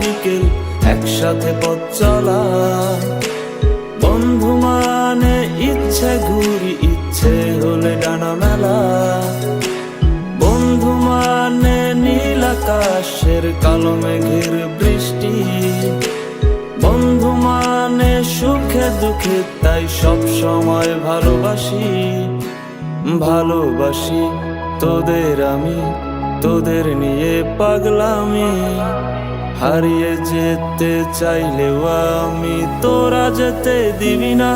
বিকেল একসাথে পথ চলা। বন্ধু মানে ইচ্ছে, ঘুরি ইচ্ছে হলে ডানা মেলা। বন্ধু মানে নীল আকাশের কালো মেঘের বৃষ্টি। বন্ধু মানে সুখে দুঃখে তাই সব সময় ভালোবাসি। ভালোবাসি তোদের আমি। তোদের নিয়ে পাগলামি, হারিয়ে যেতে চাইলেও আমি তোরা যেতে দিবি না।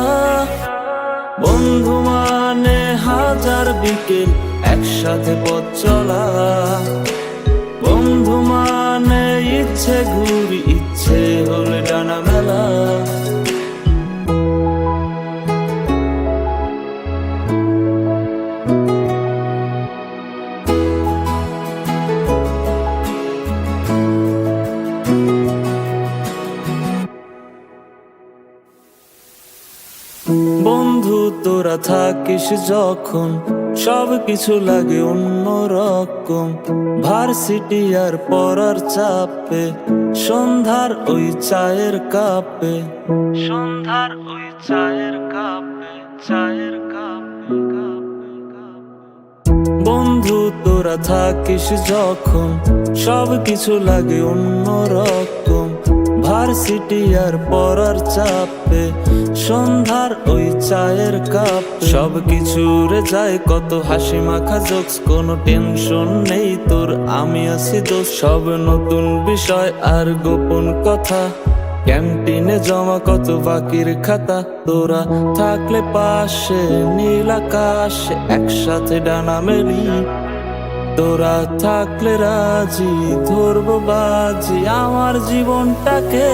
বন্ধু মানে হাজার বিকেল, একসাথে পথ চলা। বন্ধু মানে ইচ্ছে ঘুরি, ইচ্ছে হলে ডানা মেলা। বন্ধু, তোরা থাকিস যখন সব কিছু লাগে অন্য রকম। ভার্সিটি আর পড়ার চাপে, সন্ধ্যার ওই চায়ের কাপে। সন্ধ্যার ওই চায়ের কাপে চায়ের কাপে বন্ধু, তোরা থাকিস যখন সব কিছু লাগে অন্য রকম। ভার্সিটি আর পড়ার চাপে সন্ধ্যার ওই চায়ের কাপ সব কিছু রে যায় কত হাসি মাখা জোকস কোনো টেনশন নেই তোর আমি আছি দোষ সব নতুন বিষয় আর গোপন কথা ক্যান্টিনে জমা কত বাকির খাতা তোরা থাকলে পাশে নীল আকাশ একসাথে ডানা মেলি তোরা থাকলে রাজি, ধরবো বাজি, আমার জীবনটাকে।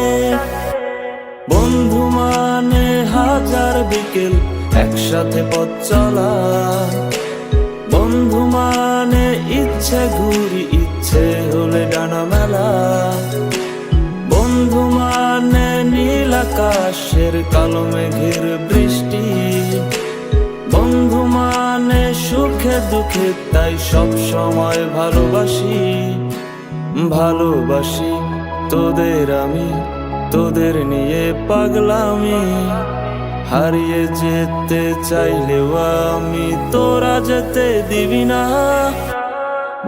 বন্ধু মানে হাজার বিকেল, একসাথে পথ চলা। বন্ধু মানে ইচ্ছে, ঘুরি ইচ্ছে হলে ডানা মেলা। বন্ধু মানে নীল আকাশের কালো মেঘের বৃষ্টি। বন্ধু মানে সুখে দুঃখে, তাই সব সময় ভালোবাসি। ভালোবাসি তোদের আমি, তোদের নিয়ে পাগলামি। হারিয়ে যেতে চাইলেও আমি তোরা যেতে দিবি না।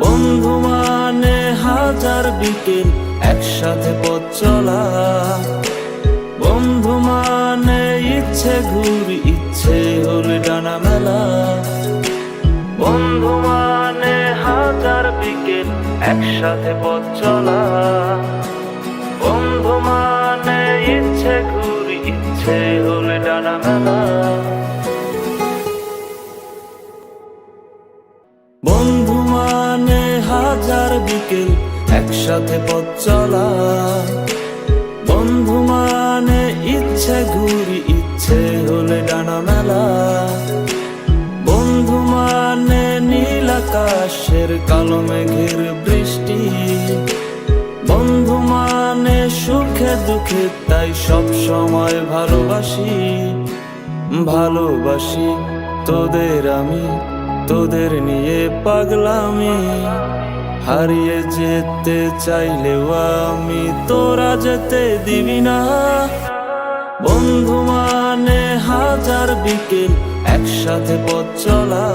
বন্ধু মানে হাজার বিকেল, একসাথে পথ একসাথে পথ চলা। বন্ধু মানে ইচ্ছে ঘুরি ইচ্ছে হলে ডানা মেলা। বন্ধু মানে হাজার বিকেল, একসাথে পথ চলা। বন্ধু মানে ইচ্ছে ঘুরি, ইচ্ছে হলে ডানা মেলা। বন্ধু মানে নীল আকাশের কালো মেঘের বৃষ্টি বন্ধু মানে সুখে দুঃখে, তাই সব সময় ভালোবাসি। ভালোবাসি তোদের আমি, তোদের নিয়ে পাগলামি। হারিয়ে যেতে চাইলেও আমি তোরা যেতে দিবি না। বন্ধু মানে হাজার বিকেল, একসাথে পথ চলা।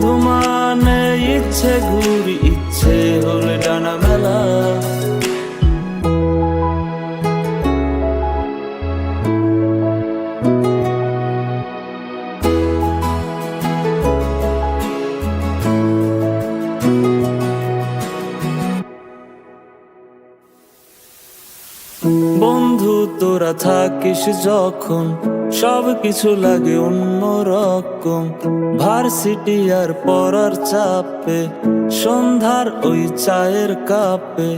বন্ধু মানে ইচ্ছে ঘুরি ইচ্ছে হলে ডানা মেলা। বন্ধু, তোরা থাকিস যখন সব কিছু লাগে অন্য রকম ভার্সিটি আর পড়ার চাপে, সন্ধ্যার ওই চায়ের কাপে।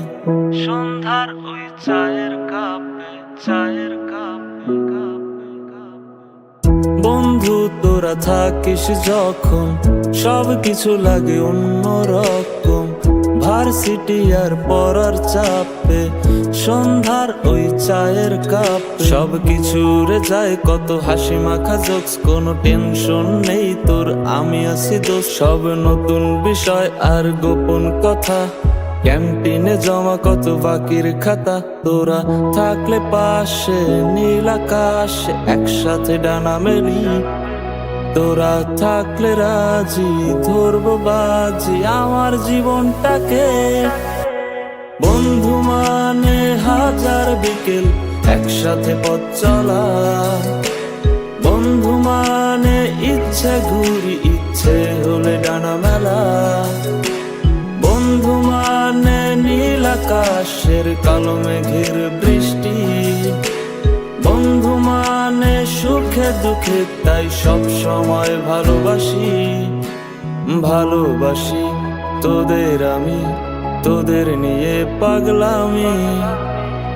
সন্ধ্যার ওই চায়ের কাপে, চায়ের বন্ধু, তোরা থাকিস যখন সব কিছু লাগে অন্য রকম ভার্সিটি আর পড়ার চাপে সন্ধ্যার ওই চায়ের কাপ সব কিছু রে যায় কত হাসি মাখা জোকস কোনো টেনশন নেই তোর আমি আছি দোষ সব নতুন বিষয় আর গোপন কথা ক্যান্টিনে জমা কত বাকির খাতা তোরা থাকলে পাশে নীল আকাশ একসাথে ডানা মেলি তোরা থাকলে রাজি, ধরবো বাজি আমার জীবনটাকে। বন্ধু মানে হাজার বিকেল, একসাথে পথ চলা। বন্ধু মানে ইচ্ছে, ঘুরি ইচ্ছে হলে ডানা মেলা। বন্ধু মানে নীল আকাশের কালো মেঘের দুঃখে তাই সব সময় ভালোবাসি। ভালোবাসি তোদের আমি, তোদের নিয়ে পাগলামি।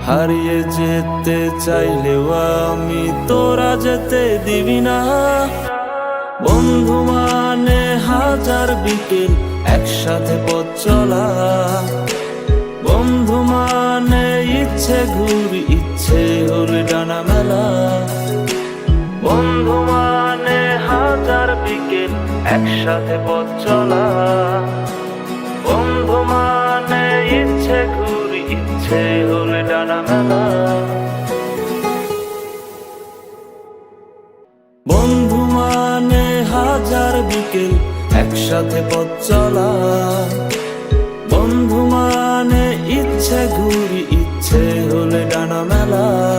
হারিয়ে যেতে চাইলেও আমি তোরা যেতে দিবি না। বন্ধু মানে হাজার বিকেল একসাথে পথ চলা। বন্ধু মানে ইচ্ছে ঘুরি একসাথে পথ চলা। বন্ধু মানে ইচ্ছে ঘুরি, ইচ্ছে হলে ডানা মেলা। বন্ধু মানে হাজার বিকেল, একসাথে পথ চলা। বন্ধু মানে ইচ্ছে ঘুরি, ইচ্ছে হলে ডানা মেলা।